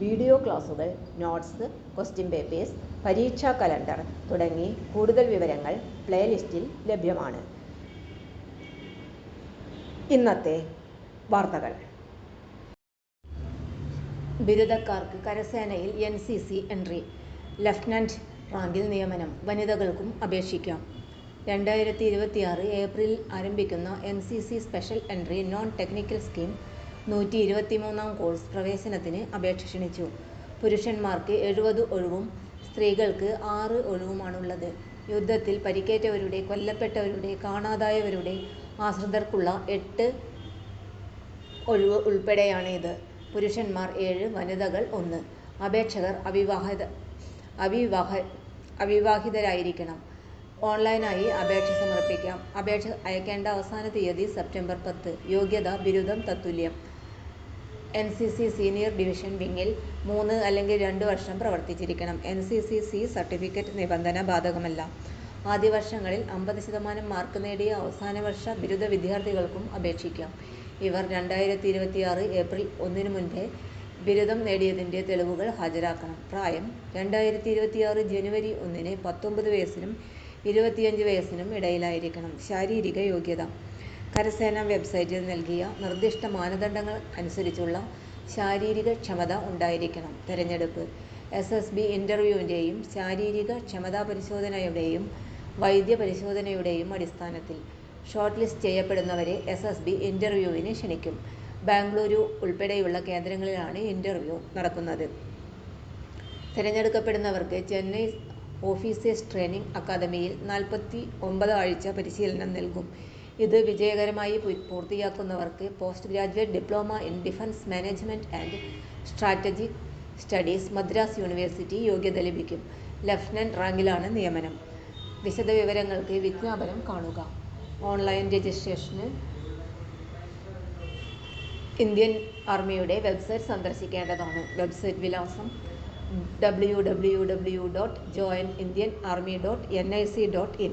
Video ക്ലാസുകൾ notes question papers പരീക്ഷാ calendar തുടങ്ങി കൂടുതൽ വിവരങ്ങൾ പ്ലേലിസ്റ്റിൽ ലഭ്യമാണ്. ഇന്നത്തെ വാർത്തകൾ. ബിരുദക്കാർക്ക് കരസേനയിൽ N C C entry lieutenant റാങ്കിൽ നിയമനം വനിതകൾക്കും അപേക്ഷിക്കാം. രണ്ടായിരത്തി ഇരുപത്തിയാറ് ഏപ്രിലിൽ ആരംഭിക്കുന്ന N C C special entry non technical scheme നൂറ്റി ഇരുപത്തിമൂന്നാം കോഴ്സ് പ്രവേശനത്തിന് അപേക്ഷ ക്ഷണിച്ചു. പുരുഷന്മാർക്ക് എഴുപത് ഒഴിവും സ്ത്രീകൾക്ക് ആറ് ഒഴിവുമാണുള്ളത്. യുദ്ധത്തിൽ പരിക്കേറ്റവരുടെ കൊല്ലപ്പെട്ടവരുടെ കാണാതായവരുടെ ആശ്രിതർക്കുള്ള എട്ട് ഒഴിവ് ഉൾപ്പെടെയാണ് ഇത്. പുരുഷന്മാർ ഏഴ് വനിതകൾ ഒന്ന്. അപേക്ഷകർ അവിവാഹിത അവിവാഹ അവിവാഹിതരായിരിക്കണം. ഓൺലൈനായി അപേക്ഷ സമർപ്പിക്കാം. അപേക്ഷ അയക്കേണ്ട അവസാന തീയതി സെപ്റ്റംബർ പത്ത്. യോഗ്യത ബിരുദം തത്തുല്യം. N C C senior division വിങ്ങിൽ മൂന്ന് അല്ലെങ്കിൽ രണ്ട് വർഷം പ്രവർത്തിച്ചിരിക്കണം. N C C C certificate നിബന്ധന ബാധകമല്ല. ആദ്യ വർഷങ്ങളിൽ അമ്പത് ശതമാനം മാർക്ക് നേടിയ അവസാന വർഷ ബിരുദ വിദ്യാർത്ഥികൾക്കും അപേക്ഷിക്കാം. ഇവർ രണ്ടായിരത്തി ഏപ്രിൽ ഏപ്രിൽ ഒന്നിന് മുൻപേ ബിരുദം നേടിയതിന്റെ തെളിവുകൾ ഹാജരാക്കണം. പ്രായം രണ്ടായിരത്തി ജനുവരി ജനുവരി ഒന്നിന് പത്തൊമ്പത് വയസ്സിനും ഇരുപത്തിയഞ്ച് വയസ്സിനും ഇടയിലായിരിക്കണം. ശാരീരിക യോഗ്യത. കരസേന വെബ്സൈറ്റിൽ നൽകിയ നിർദ്ദിഷ്ട മാനദണ്ഡങ്ങൾ അനുസരിച്ചുള്ള ശാരീരിക ക്ഷമത ഉണ്ടായിരിക്കണം. തിരഞ്ഞെടുപ്പ്. എസ് എസ് ബി ശാരീരിക ക്ഷമതാ പരിശോധനയുടെയും വൈദ്യ പരിശോധനയുടെയും അടിസ്ഥാനത്തിൽ ഷോർട്ട് ലിസ്റ്റ് ചെയ്യപ്പെടുന്നവരെ എസ് എസ് ബി ക്ഷണിക്കും. ബാംഗ്ലൂരു ഉൾപ്പെടെയുള്ള കേന്ദ്രങ്ങളിലാണ് ഇന്റർവ്യൂ നടക്കുന്നത്. തിരഞ്ഞെടുക്കപ്പെടുന്നവർക്ക് ചെന്നൈ ഓഫീസേഴ്സ് ട്രെയിനിങ് അക്കാദമിയിൽ നാൽപ്പത്തി ഒമ്പത് ആഴ്ച പരിശീലനം നൽകും. ഇത് വിജയകരമായി പൂർത്തിയാക്കുന്നവർക്ക് post graduate diploma in defence management and strategic studies Madras university യോഗ്യത ലഭിക്കും. ലഫ്റ്റനന്റ് റാങ്കിലാണ് നിയമനം. വിശദവിവരങ്ങൾക്ക് വിജ്ഞാപനം കാണുക. ഓൺലൈൻ രജിസ്ട്രേഷന് ഇന്ത്യൻ ആർമിയുടെ വെബ്സൈറ്റ് സന്ദർശിക്കേണ്ടതാണ്. വെബ്സൈറ്റ് വിലാസം W W W dot join Indian army dot N I C dot in